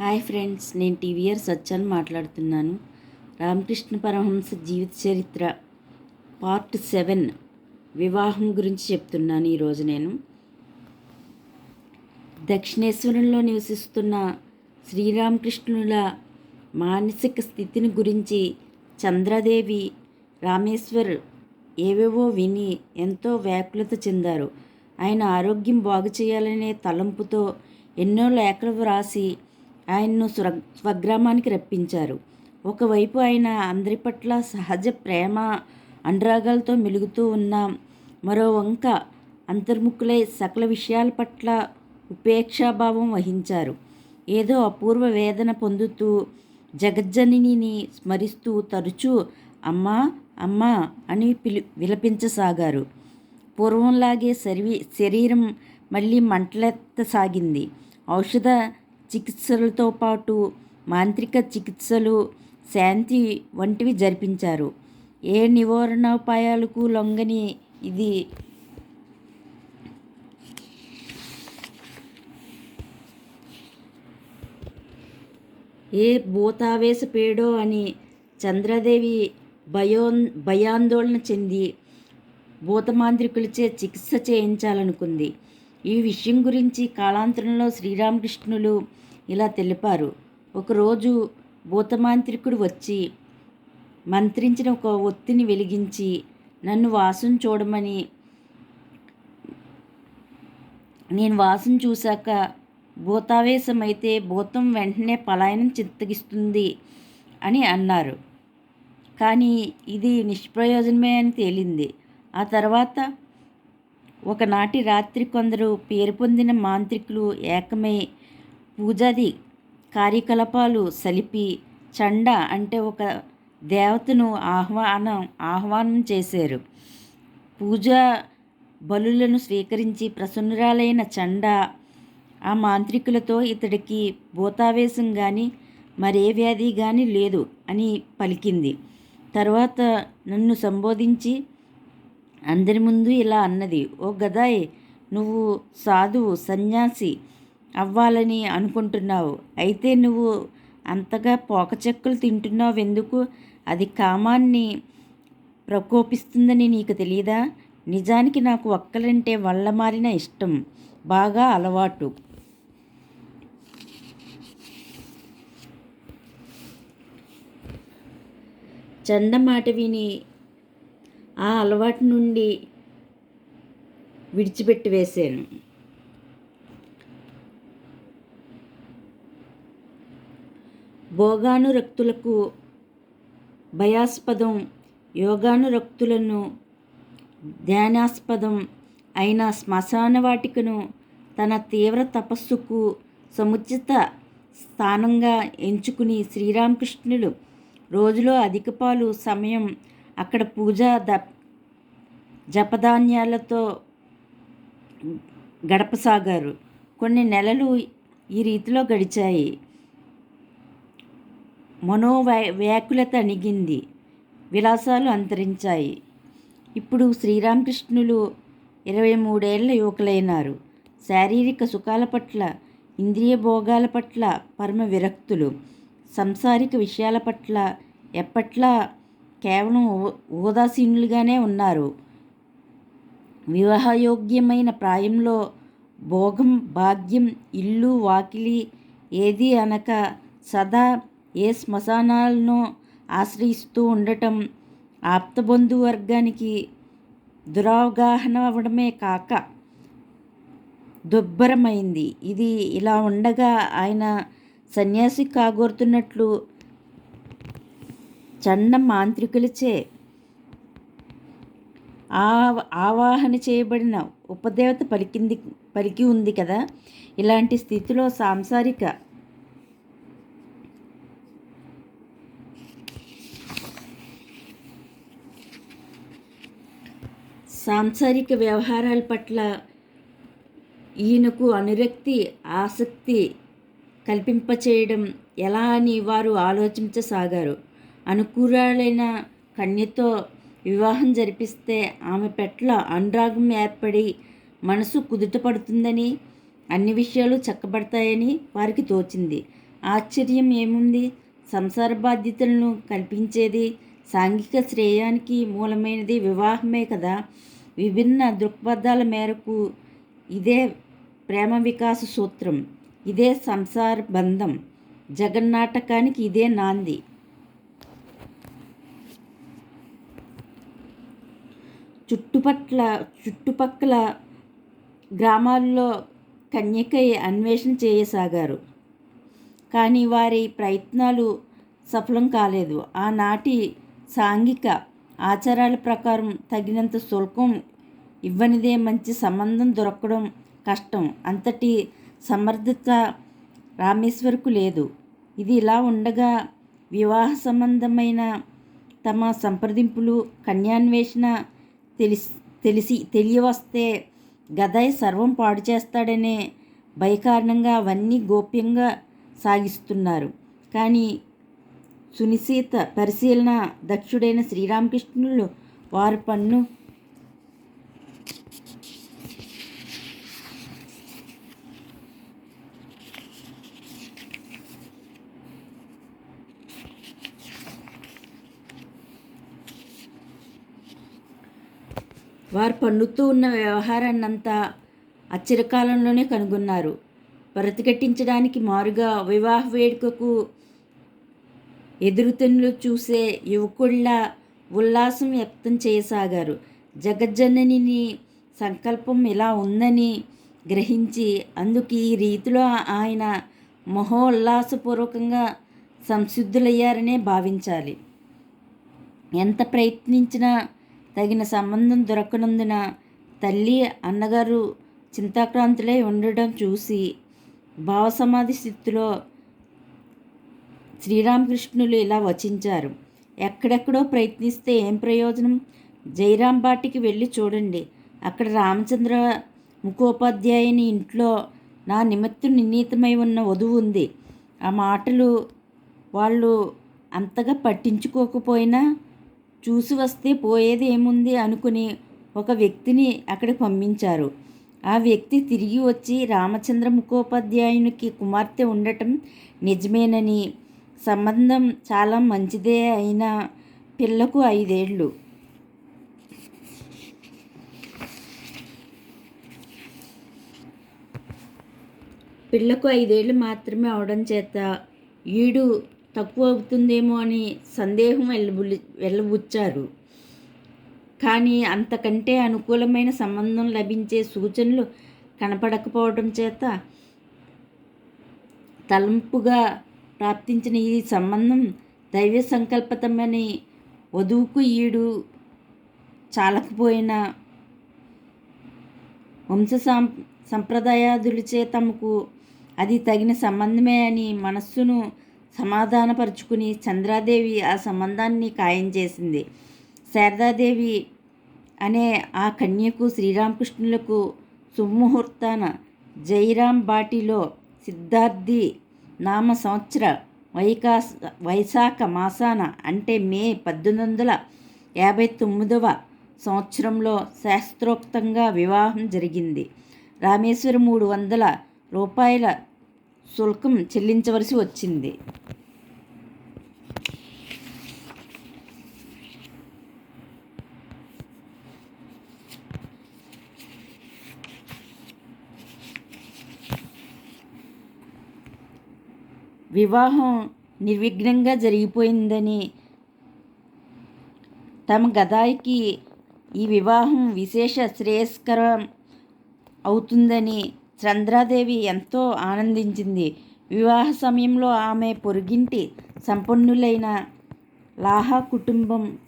Hi friends నేను TVR Satyan మాట్లాడుతున్నాను. రామకృష్ణ పరమహంస జీవిత చరిత్ర పార్ట్ సెవెన్ వివాహం గురించి చెప్తున్నాను ఈరోజు నేను. దక్షిణేశ్వరంలో నివసిస్తున్న శ్రీరామకృష్ణుల మానసిక స్థితిని గురించి చంద్రదేవి రామేశ్వర్ ఏవేవో విని ఎంతో వ్యాకులత చెందారు. ఆయన ఆరోగ్యం బాగు చేయాలనే తలంపుతో ఎన్నో లేఖలు వ్రాసి ఆయన్ను స్వ స్వగ్రామానికి రప్పించారు. ఒకవైపు ఆయన అందరి పట్ల సహజ ప్రేమ అనురాగాలతో మెలుగుతూ ఉన్న మరో వంక అంతర్ముఖులై సకల విషయాల పట్ల ఉపేక్షాభావం వహించారు. ఏదో అపూర్వ వేదన పొందుతూ జగజ్జనిని స్మరిస్తూ తరచూ అమ్మా అమ్మా అని పిలి విలపించసాగారు. పూర్వంలాగే శరీ శరీరం మళ్ళీ మంటలెత్తసాగింది. ఔషధ చికిత్సలతో పాటు మాంత్రిక చికిత్సలు శాంతి వంటివి జరిపించారు. ఏ నివారణోపాయాలకు లొంగని ఇది? ఏ భూతావేశ పేడో అని చంద్రదేవి భయోన్ భయాందోళన చెంది భూతమాంత్రికులచే చికిత్స చేయించాలనుకుంది. ఈ విషయం గురించి కాలాంతరంలో శ్రీరామకృష్ణులు ఇలా తెలిపారు. ఒకరోజు భూతమాంత్రికుడు వచ్చి మంత్రించిన ఒక ఒత్తిని వెలిగించి నన్ను వాసం చూడమని నేను వాసం చూశాక భూతావేశమైతే భూతం వెంటనే పలాయనం చిత్తగిస్తుంది అని అన్నారు. కానీ ఇది నిష్ప్రయోజనమే అని తేలింది. ఆ తర్వాత ఒకనాటి రాత్రి కొందరు పేరు పొందిన మాంత్రికులు ఏకమై పూజాది కార్యకలాపాలు సలిపి చండ అంటే ఒక దేవతను ఆహ్వానం ఆహ్వానం చేశారు. పూజా బలులను స్వీకరించి ప్రసన్నురాలైన చండ ఆ మాంత్రికులతో ఇతడికి భూతావేశం కానీ మరే వ్యాధి కానీ లేదు అని పలికింది. తర్వాత నన్ను సంబోధించి అందరి ముందు ఇలా అన్నది. ఓ గదాయ్ నువ్వు సాధువు సన్యాసి అవ్వాలని అనుకుంటున్నావు. అయితే నువ్వు అంతగా పోకచెక్కలు తింటున్నావు ఎందుకు అది కామాన్ని ప్రకోపిస్తుందని నీకు తెలియదా నిజానికి నాకు ఒక్కలంటే వల్ల మారిన ఇష్టం. బాగా అలవాటు. చండమాట విని ఆ అలవాటు నుండి విడిచిపెట్టి వేశాను భోగానురక్తులకు భయాస్పదం యోగానురక్తులను ధ్యానాస్పదం అయిన శ్మశాన వాటికను తన తీవ్ర తపస్సుకు సముచిత స్థానంగా ఎంచుకుని శ్రీరామకృష్ణుడు రోజులో అధిక పాలు సమయం అక్కడ పూజ ద జపధాన్యాలతో గడపసాగారు. కొన్ని నెలలు ఈ రీతిలో గడిచాయి. మనోవై వ్యాకులత అణిగింది. విలాసాలు అంతరించాయి. ఇప్పుడు శ్రీరామకృష్ణులు ఇరవై మూడేళ్ళ యువకులైనారు. శారీరక సుఖాల పట్ల ఇంద్రియ భోగాల పట్ల పరమ విరక్తులు. సంసారిక విషయాల పట్ల ఎప్పట్లా కేవలం ఉదాసీనులుగానే ఉన్నారు. వివాహయోగ్యమైన ప్రాయంలో భోగం భాగ్యం ఇల్లు వాకిలి ఏది అనక సదా ఏ శ్మశానాలను ఆశ్రయిస్తూ ఉండటం ఆప్తబంధు వర్గానికి దురవగాహన అవ్వడమే కాక దుబ్బరమైంది ఇది ఇలా ఉండగా ఆయన సన్యాసి కాగోరుతున్నట్లు చండ మాంత్రికులచే ఆ ఆవాహన చేయబడిన ఉపదేవత పలికింది పలికి ఉంది కదా? ఇలాంటి స్థితిలో సాంసారిక సాంసారిక వ్యవహారాల పట్ల ఈయనకు అనురక్తి ఆసక్తి కల్పింపచేయడం ఎలా అని వారు ఆలోచించసాగారు. అనుకూలాలైన కన్యతో వివాహం జరిపిస్తే ఆమె పట్ల అనురాగం ఏర్పడి మనసు కుదుటపడుతుందని అన్ని విషయాలు చక్కబడతాయని వారికి తోచింది. ఆశ్చర్యం ఏముంది? సంసార బాధ్యతలను కల్పించేది సాంఘిక శ్రేయానికి మూలమైనది వివాహమే కదా. విభిన్న దృక్పథాల మేరకు ఇదే ప్రేమ వికాస సూత్రం ఇదే సంసార బంధం జగన్నాటకానికి ఇదే నాంది. చుట్టుపట్ల చుట్టుపక్కల గ్రామాల్లో కన్యకై అన్వేషణ చేయసాగారు. కానీ వారి ప్రయత్నాలు సఫలం కాలేదు. ఆనాటి సాంఘిక ఆచారాల ప్రకారం తగినంత శుల్కం ఇవ్వనిదే మంచి సంబంధం దొరకడం కష్టం. అంతటి సమర్థత రామేశ్వర్కు లేదు. ఇది ఇలా ఉండగా వివాహ సంబంధమైన తమ సంప్రదింపులు కన్యాన్వేషణ తెలిసి తెలిసి తెలియవస్తే గదై సర్వం పాడు చేస్తాడనే భయకారణంగా అవన్నీ గోప్యంగా సాగిస్తున్నారు. కానీ సునిశీత పరిశీలన దక్షుడైన శ్రీరామకృష్ణులు వారి పన్ను వారు పన్నుతూ ఉన్న వ్యవహారాన్నంతా అచ్చిరకాలంలోనే కనుగొన్నారు. బ్రతికట్టించడానికి మారుగా వివాహ వేడుకకు ఎదురుతన్నులు చూసే యువకుళ్ళ ఉల్లాసం వ్యక్తం చేయసాగారు. జగజ్జనని సంకల్పం ఇలా ఉందని గ్రహించి అందుకు ఈ రీతిలో ఆయన మహోల్లాసపూర్వకంగా సంసిద్ధులయ్యారనే భావించాలి. ఎంత ప్రయత్నించినా తగిన సంబంధం దొరకనందున తల్లి అన్నగారు చింతాక్రాంతులై ఉండడం చూసి భావసమాధి స్థితిలో శ్రీరామకృష్ణులు ఇలా వచించారు. ఎక్కడెక్కడో ప్రయత్నిస్తే ఏం ప్రయోజనం? జయరాం బాటికి వెళ్ళి చూడండి. అక్కడ రామచంద్ర ముఖోపాధ్యాయుని ఇంట్లో నా నిమిత్తం నిర్ణీతమై ఉన్న వధువు ఉంది. ఆ మాటలు వాళ్ళు అంతగా పట్టించుకోకపోయినా చూసి వస్తే పోయేది ఏముంది అనుకుని ఒక వ్యక్తిని అక్కడికి పంపించారు. ఆ వ్యక్తి తిరిగి వచ్చి రామచంద్ర ముఖోపాధ్యాయునికి కుమార్తె ఉండటం నిజమేనని. సంబంధం చాలా మంచిదే అయినా పిల్లకు ఐదేళ్ళు పిల్లకు ఐదేళ్ళు మాత్రమే అవడం చేత ఈడు తక్కువ అవుతుందేమో అని సందేహం వెళ్ళబులి వెళ్ళబుచ్చారు. కానీ అంతకంటే అనుకూలమైన సంబంధం లభించే సూచనలు కనపడకపోవడం చేత తలంపుగా ప్రాప్తించిన ఈ సంబంధం దైవ సంకల్పతమని వధువుకు ఈడు చాలకపోయిన వంశ సాం సంప్రదాయాదులచే తమకు అది తగిన సంబంధమే అని మనస్సును సమాధానపరుచుకుని చంద్రాదేవి ఆ సంబంధాన్ని ఖాయం చేసింది. శారదాదేవి అనే ఆ కన్యకు శ్రీరామకృష్ణులకు సుముహూర్తాన జైరాం బాటిలో సిద్ధార్థి నామ సంవత్సర వైకా వైశాఖ మాసాన అంటే మే పద్దెనిమిది వందల యాభై తొమ్మిదవ సంవత్సరంలో శాస్త్రోక్తంగా వివాహం జరిగింది. రామేశ్వరం మూడు వందల రూపాయల శుల్కం చెల్లించవలసి వచ్చింది. వివాహం నిర్విఘ్నంగా జరిగిపోయిందని తమ గదాయికి ఈ వివాహం విశేష శ్రేయస్కరం అవుతుందని చంద్రాదేవి ఎంతో ఆనందించింది. వివాహ సమయంలో ఆమె పొరుగింటి సంపన్నులైన లాహా కుటుంబం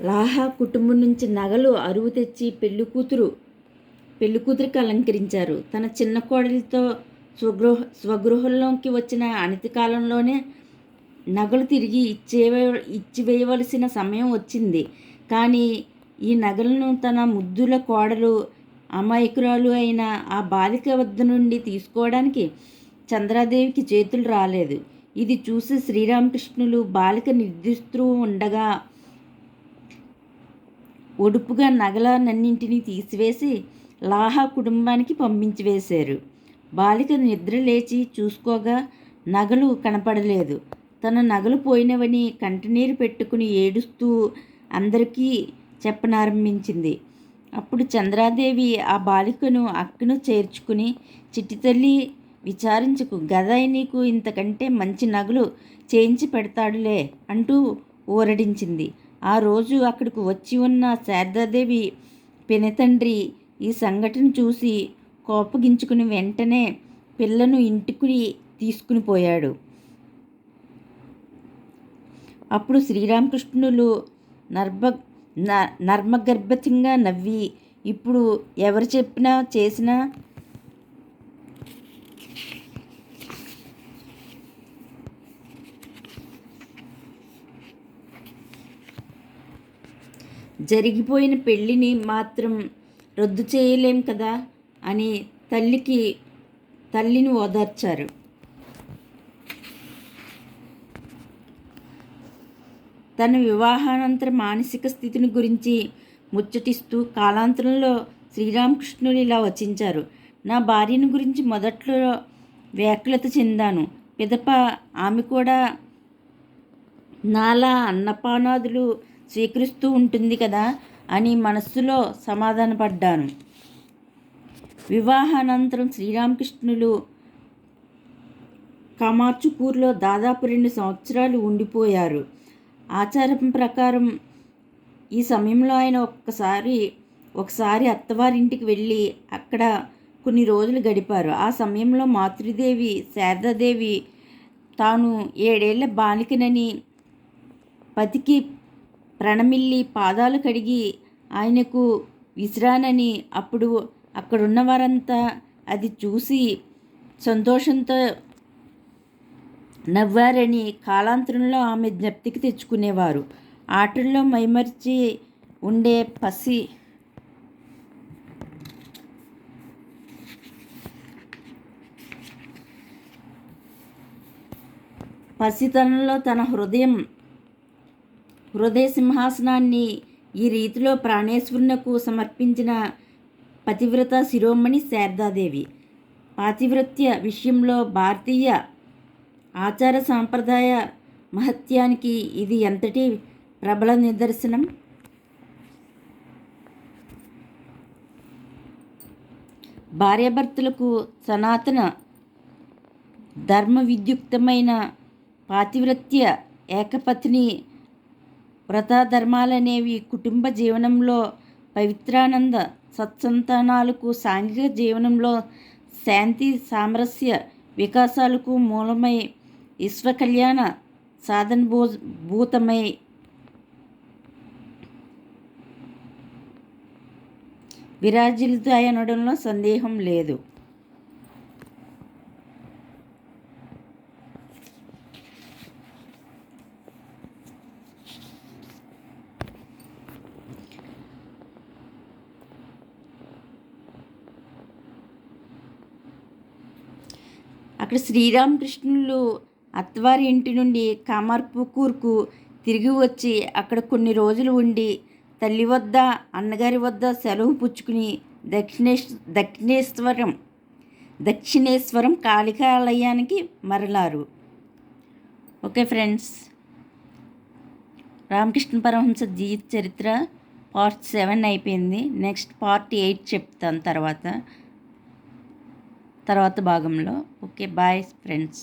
లాహా కుటుంబం నుంచి నగలు అరువు తెచ్చి పెళ్ళి కూతురు పెళ్ళి కూతురికి అలంకరించారు. తన చిన్న కోడలితో స్వగృహ స్వగృహంలోకి వచ్చిన అనతి కాలంలోనే నగలు తిరిగి ఇచ్చే ఇచ్చివేయవలసిన సమయం వచ్చింది. కానీ ఈ నగలను తన ముద్దుల కోడలు అమాయకురాలు అయిన ఆ బాలిక వద్ద నుండి తీసుకోవడానికి చంద్రాదేవికి చేతులు రాలేదు. ఇది చూసి శ్రీరామకృష్ణులు బాలిక నిర్దిస్తూ ఉండగా ఒడుపుగా నగలనన్నింటినీ తీసివేసి లాహా కుటుంబానికి పంపించి వేశారు. బాలిక నిద్ర లేచి చూసుకోగా నగలు కనపడలేదు. తన నగలు పోయినవని కంటనీరు పెట్టుకుని ఏడుస్తూ అందరికీ చెప్పనారంభించింది. అప్పుడు చంద్రాదేవి ఆ బాలికను అక్కను చేర్చుకుని చిట్టి తల్లి విచారించుకు. గదాయి నీకు ఇంతకంటే మంచి నగలు చేయించి పెడతాడులే అంటూ ఊరడించింది. ఆ రోజు అక్కడికి వచ్చి ఉన్న శారదాదేవి పినతండ్రి ఈ సంఘటన చూసి కోపగించుకుని వెంటనే పిల్లను ఇంటికి తీసుకుని పోయాడు. అప్పుడు శ్రీరామకృష్ణులు న నర్మగర్భతంగా నవ్వి ఇప్పుడు ఎవరు చెప్పినా చేసినా? జరిగిపోయిన పెళ్ళిని మాత్రం రద్దు చేయలేం కదా అని తల్లికి తల్లిని ఓదార్చారు. తన వివాహానంతర మానసిక స్థితిని గురించి ముచ్చటిస్తూ కాలాంతరంలో శ్రీరామకృష్ణులు ఇలా వచించారు. నా భార్యను గురించి మొదట్లో వ్యాకులత చెందాను. పిదప ఆమె కూడా నాలా అన్నపానాదులు స్వీకరిస్తూ ఉంటుంది కదా అని మనస్సులో సమాధానపడ్డాను. వివాహానంతరం శ్రీరామకృష్ణులు కమాచుకూర్లో దాదాపు రెండు సంవత్సరాలు ఉండిపోయారు. ఆచారం ప్రకారం ఈ సమయంలో ఆయన ఒక్కసారి ఒకసారి అత్తవారింటికి వెళ్ళి అక్కడ కొన్ని రోజులు గడిపారు. ఆ సమయంలో మాతృదేవి శారదాదేవి తాను ఏడేళ్ళ బాలికనని పతికి ప్రణమిల్లి పాదాలు కడిగి ఆయనకు విసిరానని అప్పుడు అక్కడున్న వారంతా అది చూసి సంతోషంతో నవ్వారని కాలాంతరంలో ఆమె జ్ఞప్తికి తెచ్చుకునేవారు. ఆటల్లో మైమర్చి ఉండే పసి పసితనంలో తన హృదయం హృదయ సింహాసనాన్ని ఈ రీతిలో ప్రాణేశ్వరునకు సమర్పించిన పతివ్రత శిరోమణి శారదాదేవి. పాతివ్రత్య విషయంలో భారతీయ ఆచార సాంప్రదాయ మహత్యానికి ఇది ఎంతటి ప్రబల నిదర్శనం? భార్యాభర్తలకు సనాతన ధర్మ విద్యుక్తమైన పాతివ్రత్య ఏకపత్ని వ్రతధర్మాలనేవి కుటుంబ జీవనంలో పవిత్రానంద సత్సంతానాలకు సాంఘిక జీవనంలో శాంతి సామరస్య వికాసాలకు మూలమై విశ్వకళ్యాణ సాధనభూ భూతమై విరాజిల్తాయనడంలో సందేహం లేదు. అక్కడ శ్రీరామకృష్ణులు అత్తవారి ఇంటి నుండి కామర్పుకూర్కు తిరిగి వచ్చి అక్కడ కొన్ని రోజులు ఉండి తల్లి వద్ద అన్నగారి వద్ద సెలవు పుచ్చుకుని దక్షిణేశ్ దక్షిణేశ్వరం దక్షిణేశ్వరం కాళికాలయానికి మరలారు. Okay friends. రామకృష్ణ పరమహంస జీవిత చరిత్ర పార్ట్ సెవెన్ అయిపోయింది. నెక్స్ట్ పార్ట్ ఎయిట్ చెప్తాను తర్వాత తర్వాత భాగంలో. Okay bye friends.